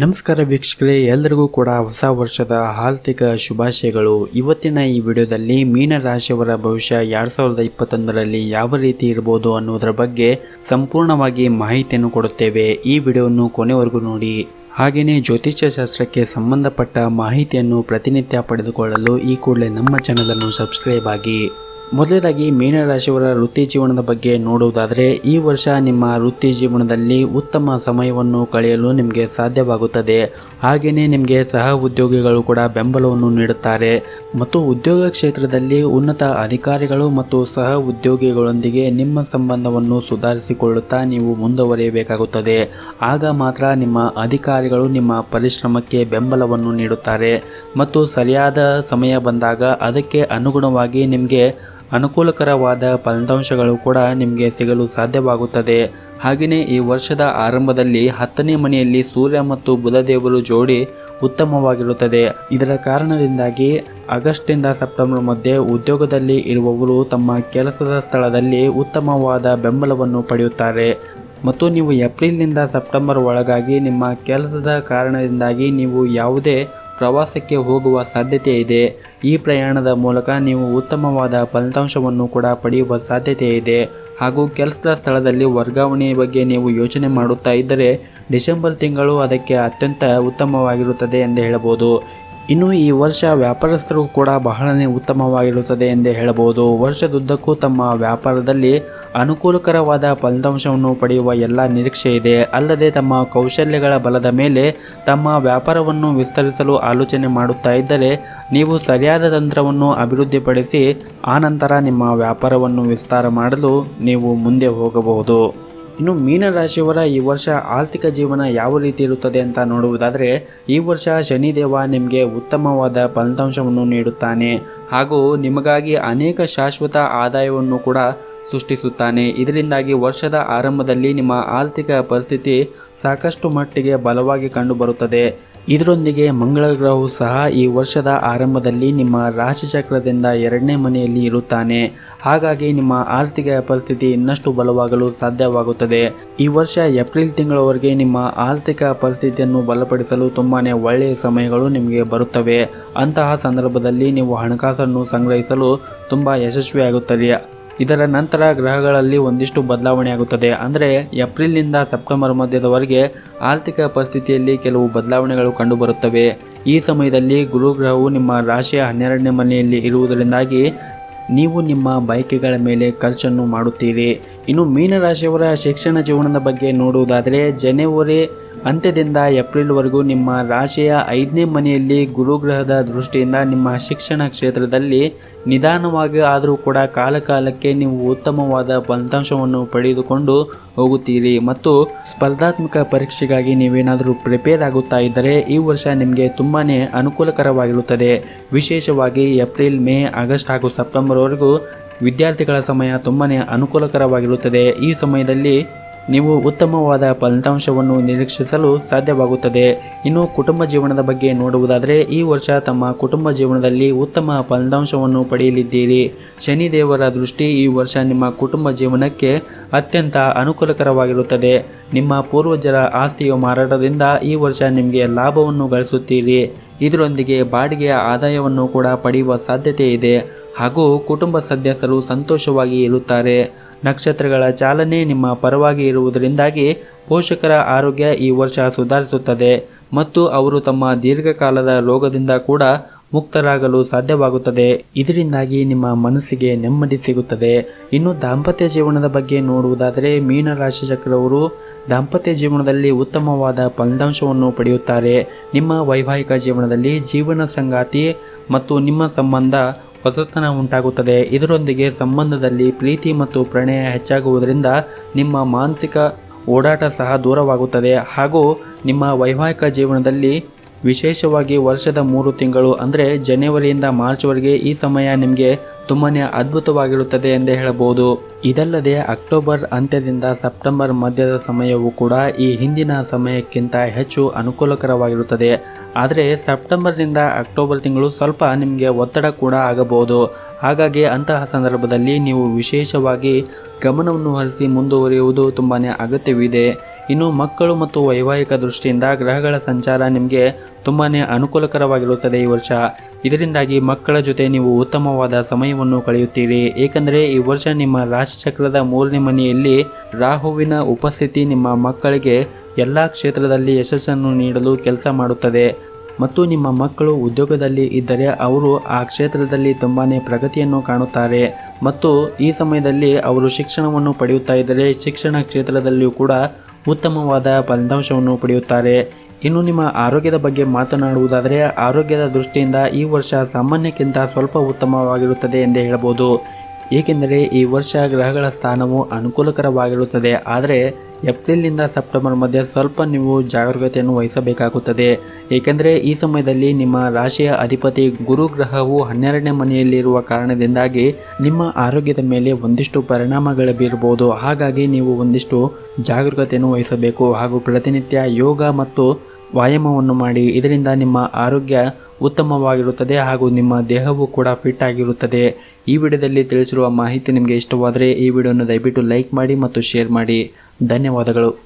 ನಮಸ್ಕಾರ ವೀಕ್ಷಕರೇ ಎಲ್ಲರಿಗೂ ಕೂಡ ಹೊಸ ವರ್ಷದ ಆರ್ಥಿಕ ಶುಭಾಶಯಗಳು. ಇವತ್ತಿನ ಈ ವಿಡಿಯೋದಲ್ಲಿ ಮೀನ ರಾಶಿಯವರ ಭವಿಷ್ಯ ಎರಡ್ ಸಾವಿರದ ಇಪ್ಪತ್ತೊಂದರಲ್ಲಿ ಯಾವ ರೀತಿ ಇರಬಹುದು ಅನ್ನೋದರ ಬಗ್ಗೆ ಸಂಪೂರ್ಣವಾಗಿ ಮಾಹಿತಿಯನ್ನು ಕೊಡುತ್ತೇವೆ. ಈ ವಿಡಿಯೋವನ್ನು ಕೊನೆವರೆಗೂ ನೋಡಿ. ಹಾಗೆಯೇ ಜ್ಯೋತಿಷ್ಯ ಶಾಸ್ತ್ರಕ್ಕೆ ಸಂಬಂಧಪಟ್ಟ ಮಾಹಿತಿಯನ್ನು ಪ್ರತಿನಿತ್ಯ ಪಡೆದುಕೊಳ್ಳಲು ಈ ಕೂಡಲೇ ನಮ್ಮ ಚಾನಲನ್ನು ಸಬ್ಸ್ಕ್ರೈಬ್ ಆಗಿ. ಮೊದಲನೇದಾಗಿ ಮೀನರಾಶಿಯವರ ವೃತ್ತಿ ಜೀವನದ ಬಗ್ಗೆ ನೋಡುವುದಾದರೆ, ಈ ವರ್ಷ ನಿಮ್ಮ ವೃತ್ತಿ ಜೀವನದಲ್ಲಿ ಉತ್ತಮ ಸಮಯವನ್ನು ಕಳೆಯಲು ನಿಮಗೆ ಸಾಧ್ಯವಾಗುತ್ತದೆ. ಹಾಗೆಯೇ ನಿಮಗೆ ಸಹ ಉದ್ಯೋಗಿಗಳು ಕೂಡ ಬೆಂಬಲವನ್ನು ನೀಡುತ್ತಾರೆ. ಮತ್ತು ಉದ್ಯೋಗ ಕ್ಷೇತ್ರದಲ್ಲಿ ಉನ್ನತ ಅಧಿಕಾರಿಗಳು ಮತ್ತು ಸಹ ಉದ್ಯೋಗಿಗಳೊಂದಿಗೆ ನಿಮ್ಮ ಸಂಬಂಧವನ್ನು ಸುಧಾರಿಸಿಕೊಳ್ಳುತ್ತಾ ನೀವು ಮುಂದುವರಿಯಬೇಕಾಗುತ್ತದೆ. ಆಗ ಮಾತ್ರ ನಿಮ್ಮ ಅಧಿಕಾರಿಗಳು ನಿಮ್ಮ ಪರಿಶ್ರಮಕ್ಕೆ ಬೆಂಬಲವನ್ನು ನೀಡುತ್ತಾರೆ. ಮತ್ತು ಸರಿಯಾದ ಸಮಯ ಬಂದಾಗ ಅದಕ್ಕೆ ಅನುಗುಣವಾಗಿ ನಿಮಗೆ ಅನುಕೂಲಕರವಾದ ಫಲಿತಾಂಶಗಳು ಕೂಡ ನಿಮಗೆ ಸಿಗಲು ಸಾಧ್ಯವಾಗುತ್ತದೆ. ಹಾಗೆಯೇ ಈ ವರ್ಷದ ಆರಂಭದಲ್ಲಿ ಹತ್ತನೇ ಮನೆಯಲ್ಲಿ ಸೂರ್ಯ ಮತ್ತು ಬುಧ ದೇವರು ಜೋಡಿ ಉತ್ತಮವಾಗಿರುತ್ತದೆ. ಇದರ ಕಾರಣದಿಂದಾಗಿ ಆಗಸ್ಟ್ನಿಂದ ಸೆಪ್ಟೆಂಬರ್ ಮಧ್ಯೆ ಉದ್ಯೋಗದಲ್ಲಿ ಇರುವವರು ತಮ್ಮ ಕೆಲಸದ ಸ್ಥಳದಲ್ಲಿ ಉತ್ತಮವಾದ ಬೆಂಬಲವನ್ನು ಪಡೆಯುತ್ತಾರೆ. ಮತ್ತು ನೀವು ಏಪ್ರಿಲ್ನಿಂದ ಸೆಪ್ಟೆಂಬರ್ ಒಳಗಾಗಿ ನಿಮ್ಮ ಕೆಲಸದ ಕಾರಣದಿಂದಾಗಿ ನೀವು ಯಾವುದೇ ಪ್ರವಾಸಕ್ಕೆ ಹೋಗುವ ಸಾಧ್ಯತೆ ಇದೆ. ಈ ಪ್ರಯಾಣದ ಮೂಲಕ ನೀವು ಉತ್ತಮವಾದ ಫಲಿತಾಂಶವನ್ನು ಕೂಡ ಪಡೆಯುವ ಸಾಧ್ಯತೆ ಇದೆ. ಹಾಗೂ ಕೆಲಸದ ಸ್ಥಳದಲ್ಲಿ ವರ್ಗಾವಣೆಯ ಬಗ್ಗೆ ನೀವು ಯೋಚನೆ ಮಾಡುತ್ತಾ ಇದ್ದರೆ ಡಿಸೆಂಬರ್ ತಿಂಗಳು ಅದಕ್ಕೆ ಅತ್ಯಂತ ಉತ್ತಮವಾಗಿರುತ್ತದೆ ಎಂದು ಹೇಳಬಹುದು. ಇನ್ನು ಈ ವರ್ಷ ವ್ಯಾಪಾರಸ್ಥರು ಕೂಡ ಬಹಳನೇ ಉತ್ತಮವಾಗಿರುತ್ತದೆ ಎಂದೇ ಹೇಳಬಹುದು. ವರ್ಷದುದ್ದಕ್ಕೂ ತಮ್ಮ ವ್ಯಾಪಾರದಲ್ಲಿ ಅನುಕೂಲಕರವಾದ ಫಲಿತಾಂಶವನ್ನು ಪಡೆಯುವ ಎಲ್ಲ ನಿರೀಕ್ಷೆ ಇದೆ. ಅಲ್ಲದೆ ತಮ್ಮ ಕೌಶಲ್ಯಗಳ ಬಲದ ಮೇಲೆ ತಮ್ಮ ವ್ಯಾಪಾರವನ್ನು ವಿಸ್ತರಿಸಲು ಆಲೋಚನೆ ಮಾಡುತ್ತಾ ಇದ್ದರೆ ನೀವು ಸರಿಯಾದ ತಂತ್ರವನ್ನು ಅಭಿವೃದ್ಧಿಪಡಿಸಿ ಆನಂತರ ನಿಮ್ಮ ವ್ಯಾಪಾರವನ್ನು ವಿಸ್ತಾರ ಮಾಡಲು ನೀವು ಮುಂದೆ ಹೋಗಬಹುದು. ಇನ್ನು ಮೀನರಾಶಿಯವರ ಈ ವರ್ಷ ಆರ್ಥಿಕ ಜೀವನ ಯಾವ ರೀತಿ ಇರುತ್ತದೆ ಅಂತ ನೋಡುವುದಾದರೆ, ಈ ವರ್ಷ ಶನಿದೇವ ನಿಮಗೆ ಉತ್ತಮವಾದ ಫಲಿತಾಂಶವನ್ನು ನೀಡುತ್ತಾನೆ. ಹಾಗೂ ನಿಮಗಾಗಿ ಅನೇಕ ಶಾಶ್ವತ ಆದಾಯವನ್ನು ಕೂಡ ಸೃಷ್ಟಿಸುತ್ತಾನೆ. ಇದರಿಂದಾಗಿ ವರ್ಷದ ಆರಂಭದಲ್ಲಿ ನಿಮ್ಮ ಆರ್ಥಿಕ ಪರಿಸ್ಥಿತಿ ಸಾಕಷ್ಟು ಮಟ್ಟಿಗೆ ಬಲವಾಗಿ ಕಂಡುಬರುತ್ತದೆ. ಇದರೊಂದಿಗೆ ಮಂಗಳ ಗ್ರಹವು ಸಹ ಈ ವರ್ಷದ ಆರಂಭದಲ್ಲಿ ನಿಮ್ಮ ರಾಶಿಚಕ್ರದಿಂದ ಎರಡನೇ ಮನೆಯಲ್ಲಿ ಇರುತ್ತಾನೆ. ಹಾಗಾಗಿ ನಿಮ್ಮ ಆರ್ಥಿಕ ಪರಿಸ್ಥಿತಿ ಇನ್ನಷ್ಟು ಬಲವಾಗಲು ಸಾಧ್ಯವಾಗುತ್ತದೆ. ಈ ವರ್ಷ ಏಪ್ರಿಲ್ ತಿಂಗಳವರೆಗೆ ನಿಮ್ಮ ಆರ್ಥಿಕ ಪರಿಸ್ಥಿತಿಯನ್ನು ಬಲಪಡಿಸಲು ತುಂಬಾ ಒಳ್ಳೆಯ ಸಮಯಗಳು ನಿಮಗೆ ಬರುತ್ತವೆ. ಅಂತಹ ಸಂದರ್ಭದಲ್ಲಿ ನೀವು ಹಣಕಾಸನ್ನು ಸಂಗ್ರಹಿಸಲು ತುಂಬ ಯಶಸ್ವಿಯಾಗುತ್ತದೆ ಇದರ ನಂತರ ಗ್ರಹಗಳಲ್ಲಿ ಒಂದಿಷ್ಟು ಬದಲಾವಣೆ ಆಗುತ್ತದೆ. ಅಂದರೆ ಏಪ್ರಿಲ್ನಿಂದ ಸೆಪ್ಟೆಂಬರ್ ಮಧ್ಯದವರೆಗೆ ಆರ್ಥಿಕ ಪರಿಸ್ಥಿತಿಯಲ್ಲಿ ಕೆಲವು ಬದಲಾವಣೆಗಳು ಕಂಡುಬರುತ್ತವೆ. ಈ ಸಮಯದಲ್ಲಿ ಗುರುಗ್ರಹವು ನಿಮ್ಮ ರಾಶಿಯ ಹನ್ನೆರಡನೇ ಮನೆಯಲ್ಲಿ ಇರುವುದರಿಂದಾಗಿ ನೀವು ನಿಮ್ಮ ಬಯಕೆಗಳ ಮೇಲೆ ಖರ್ಚನ್ನು ಮಾಡುತ್ತೀರಿ. ಇನ್ನು ಮೀನರಾಶಿಯವರ ಶಿಕ್ಷಣ ಜೀವನದ ಬಗ್ಗೆ ನೋಡುವುದಾದರೆ, ಜನವರಿ ಅಂತ್ಯದಿಂದ ಏಪ್ರಿಲ್ವರೆಗೂ ನಿಮ್ಮ ರಾಶಿಯ ಐದನೇ ಮನೆಯಲ್ಲಿ ಗುರುಗ್ರಹದ ದೃಷ್ಟಿಯಿಂದ ನಿಮ್ಮ ಶಿಕ್ಷಣ ಕ್ಷೇತ್ರದಲ್ಲಿ ನಿಧಾನವಾಗಿ ಆದರೂ ಕೂಡ ಕಾಲಕಾಲಕ್ಕೆ ನೀವು ಉತ್ತಮವಾದ ಫಲಿತಾಂಶವನ್ನು ಪಡೆದುಕೊಂಡು ಹೋಗುತ್ತೀರಿ ಮತ್ತು ಸ್ಪರ್ಧಾತ್ಮಕ ಪರೀಕ್ಷೆಗಾಗಿ ನೀವೇನಾದರೂ ಪ್ರಿಪೇರ್ ಆಗುತ್ತಾ ಇದ್ದರೆ ಈ ವರ್ಷ ನಿಮಗೆ ತುಂಬಾ ಅನುಕೂಲಕರವಾಗಿರುತ್ತದೆ. ವಿಶೇಷವಾಗಿ ಏಪ್ರಿಲ್, ಮೇ, ಆಗಸ್ಟ್ ಹಾಗೂ ಸೆಪ್ಟೆಂಬರ್ವರೆಗೂ ವಿದ್ಯಾರ್ಥಿಗಳ ಸಮಯ ತುಂಬಾ ಅನುಕೂಲಕರವಾಗಿರುತ್ತದೆ. ಈ ಸಮಯದಲ್ಲಿ ನೀವು ಉತ್ತಮವಾದ ಫಲಿತಾಂಶವನ್ನು ನಿರೀಕ್ಷಿಸಲು ಸಾಧ್ಯವಾಗುತ್ತದೆ. ಇನ್ನು ಕುಟುಂಬ ಜೀವನದ ಬಗ್ಗೆ ನೋಡುವುದಾದರೆ, ಈ ವರ್ಷ ತಮ್ಮ ಕುಟುಂಬ ಜೀವನದಲ್ಲಿ ಉತ್ತಮ ಫಲಿತಾಂಶವನ್ನು ಪಡೆಯಲಿದ್ದೀರಿ. ಶನಿ ದೇವರ ದೃಷ್ಟಿ ಈ ವರ್ಷ ನಿಮ್ಮ ಕುಟುಂಬ ಜೀವನಕ್ಕೆ ಅತ್ಯಂತ ಅನುಕೂಲಕರವಾಗಿರುತ್ತದೆ. ನಿಮ್ಮ ಪೂರ್ವಜರ ಆಸ್ತಿಯ ಮಾರಾಟದಿಂದ ಈ ವರ್ಷ ನಿಮಗೆ ಲಾಭವನ್ನು ಗಳಿಸುತ್ತೀರಿ. ಇದರೊಂದಿಗೆ ಬಾಡಿಗೆಯ ಆದಾಯವನ್ನು ಕೂಡ ಪಡೆಯುವ ಸಾಧ್ಯತೆ ಇದೆ. ಹಾಗೂ ಕುಟುಂಬ ಸದಸ್ಯರು ಸಂತೋಷವಾಗಿ ಇರುತ್ತಾರೆ. ನಕ್ಷತ್ರಗಳ ಚಾಲನೆ ನಿಮ್ಮ ಪರವಾಗಿ ಇರುವುದರಿಂದಾಗಿ ಪೋಷಕರ ಆರೋಗ್ಯ ಈ ವರ್ಷ ಸುಧಾರಿಸುತ್ತದೆ. ಮತ್ತು ಅವರು ತಮ್ಮ ದೀರ್ಘಕಾಲದ ರೋಗದಿಂದ ಕೂಡ ಮುಕ್ತರಾಗಲು ಸಾಧ್ಯವಾಗುತ್ತದೆ. ಇದರಿಂದಾಗಿ ನಿಮ್ಮ ಮನಸ್ಸಿಗೆ ನೆಮ್ಮದಿ ಸಿಗುತ್ತದೆ. ಇನ್ನು ದಾಂಪತ್ಯ ಜೀವನದ ಬಗ್ಗೆ ನೋಡುವುದಾದರೆ ಮೀನ ರಾಶಿ ಚಕ್ರವರು ದಾಂಪತ್ಯ ಜೀವನದಲ್ಲಿ ಉತ್ತಮವಾದ ಫಲಿತಾಂಶವನ್ನು ಪಡೆಯುತ್ತಾರೆ. ನಿಮ್ಮ ವೈವಾಹಿಕ ಜೀವನದಲ್ಲಿ ಜೀವನ ಸಂಗಾತಿ ಮತ್ತು ನಿಮ್ಮ ಸಂಬಂಧ ಹೊಸತನ ಉಂಟಾಗುತ್ತದೆ. ಇದರೊಂದಿಗೆ ಸಂಬಂಧದಲ್ಲಿ ಪ್ರೀತಿ ಮತ್ತು ಪ್ರಣಯ ಹೆಚ್ಚಾಗುವುದರಿಂದ ನಿಮ್ಮ ಮಾನಸಿಕ ಓಡಾಟ ಸಹ ದೂರವಾಗುತ್ತದೆ. ಹಾಗೂ ನಿಮ್ಮ ವೈವಾಹಿಕ ಜೀವನದಲ್ಲಿ ವಿಶೇಷವಾಗಿ ವರ್ಷದ ಮೂರು ತಿಂಗಳು, ಅಂದರೆ ಜನವರಿಯಿಂದ ಮಾರ್ಚ್ವರೆಗೆ ಈ ಸಮಯ ನಿಮಗೆ ತುಂಬಾ ಅದ್ಭುತವಾಗಿರುತ್ತದೆ ಎಂದೇ ಹೇಳಬಹುದು. ಇದಲ್ಲದೆ ಅಕ್ಟೋಬರ್ ಅಂತ್ಯದಿಂದ ಸೆಪ್ಟೆಂಬರ್ ಮಧ್ಯದ ಸಮಯವು ಕೂಡ ಈ ಹಿಂದಿನ ಸಮಯಕ್ಕಿಂತ ಹೆಚ್ಚು ಅನುಕೂಲಕರವಾಗಿರುತ್ತದೆ. ಆದರೆ ಸೆಪ್ಟೆಂಬರ್ನಿಂದ ಅಕ್ಟೋಬರ್ ತಿಂಗಳು ಸ್ವಲ್ಪ ನಿಮಗೆ ಒತ್ತಡ ಕೂಡ ಆಗಬಹುದು. ಹಾಗಾಗಿ ಅಂತಹ ಸಂದರ್ಭದಲ್ಲಿ ನೀವು ವಿಶೇಷವಾಗಿ ಗಮನವನ್ನು ಹರಿಸಿ ಮುಂದುವರಿಯುವುದು ತುಂಬಾ ಅಗತ್ಯವಿದೆ. ಇನ್ನು ಮಕ್ಕಳು ಮತ್ತು ವೈವಾಹಿಕ ದೃಷ್ಟಿಯಿಂದ ಗ್ರಹಗಳ ಸಂಚಾರ ನಿಮಗೆ ತುಂಬಾ ಅನುಕೂಲಕರವಾಗಿರುತ್ತದೆ ಈ ವರ್ಷ. ಇದರಿಂದಾಗಿ ಮಕ್ಕಳ ಜೊತೆ ನೀವು ಉತ್ತಮವಾದ ಸಮಯವನ್ನು ಕಳೆಯುತ್ತೀರಿ. ಏಕೆಂದರೆ ಈ ವರ್ಷ ನಿಮ್ಮ ರಾಶಿಚಕ್ರದ ಮೂರನೇ ಮನೆಯಲ್ಲಿ ರಾಹುವಿನ ಉಪಸ್ಥಿತಿ ನಿಮ್ಮ ಮಕ್ಕಳಿಗೆ ಎಲ್ಲ ಕ್ಷೇತ್ರದಲ್ಲಿ ಯಶಸ್ಸನ್ನು ನೀಡಲು ಕೆಲಸ ಮಾಡುತ್ತದೆ. ಮತ್ತು ನಿಮ್ಮ ಮಕ್ಕಳು ಉದ್ಯೋಗದಲ್ಲಿ ಇದ್ದರೆ ಅವರು ಆ ಕ್ಷೇತ್ರದಲ್ಲಿ ತುಂಬಾ ಪ್ರಗತಿಯನ್ನು ಕಾಣುತ್ತಾರೆ. ಮತ್ತು ಈ ಸಮಯದಲ್ಲಿ ಅವರು ಶಿಕ್ಷಣವನ್ನು ಪಡೆಯುತ್ತಾ ಇದ್ದರೆ ಶಿಕ್ಷಣ ಕ್ಷೇತ್ರದಲ್ಲಿಯೂ ಕೂಡ ಉತ್ತಮವಾದ ಫಲಿತಾಂಶವನ್ನು ಪಡೆಯುತ್ತಾರೆ. ಇನ್ನು ನಿಮ್ಮ ಆರೋಗ್ಯದ ಬಗ್ಗೆ ಮಾತನಾಡುವುದಾದರೆ, ಆರೋಗ್ಯದ ದೃಷ್ಟಿಯಿಂದ ಈ ವರ್ಷ ಸಾಮಾನ್ಯಕ್ಕಿಂತ ಸ್ವಲ್ಪ ಉತ್ತಮವಾಗಿರುತ್ತದೆ ಎಂದೇ ಹೇಳಬಹುದು. ಏಕೆಂದರೆ ಈ ವರ್ಷ ಗ್ರಹಗಳ ಸ್ಥಾನವು ಅನುಕೂಲಕರವಾಗಿರುತ್ತದೆ. ಆದರೆ ಏಪ್ರಿಲ್ನಿಂದ ಸೆಪ್ಟೆಂಬರ್ ಮಧ್ಯೆ ಸ್ವಲ್ಪ ನೀವು ಜಾಗರೂಕತೆಯನ್ನು ವಹಿಸಬೇಕಾಗುತ್ತದೆ. ಏಕೆಂದರೆ ಈ ಸಮಯದಲ್ಲಿ ನಿಮ್ಮ ರಾಶಿಯ ಅಧಿಪತಿ ಗುರು ಗ್ರಹವು ಹನ್ನೆರಡನೇ ಮನೆಯಲ್ಲಿರುವ ಕಾರಣದಿಂದಾಗಿ ನಿಮ್ಮ ಆರೋಗ್ಯದ ಮೇಲೆ ಒಂದಿಷ್ಟು ಪರಿಣಾಮಗಳು ಬೀರಬಹುದು. ಹಾಗಾಗಿ ನೀವು ಒಂದಿಷ್ಟು ಜಾಗರೂಕತೆಯನ್ನು ವಹಿಸಬೇಕು. ಹಾಗೂ ಪ್ರತಿನಿತ್ಯ ಯೋಗ ಮತ್ತು ವ್ಯಾಯಾಮವನ್ನು ಮಾಡಿ. ಇದರಿಂದ ನಿಮ್ಮ ಆರೋಗ್ಯ ಉತ್ತಮವಾಗಿರುತ್ತದೆ ಹಾಗೂ ನಿಮ್ಮ ದೇಹವು ಕೂಡ ಫಿಟ್ ಆಗಿರುತ್ತದೆ. ಈ ವಿಡಿಯೋದಲ್ಲಿ ತಿಳಿಸಿರುವ ಮಾಹಿತಿ ನಿಮಗೆ ಇಷ್ಟವಾದರೆ ಈ ವಿಡಿಯೋನ ದಯವಿಟ್ಟು ಲೈಕ್ ಮಾಡಿ ಮತ್ತು ಶೇರ್ ಮಾಡಿ. ಧನ್ಯವಾದಗಳು.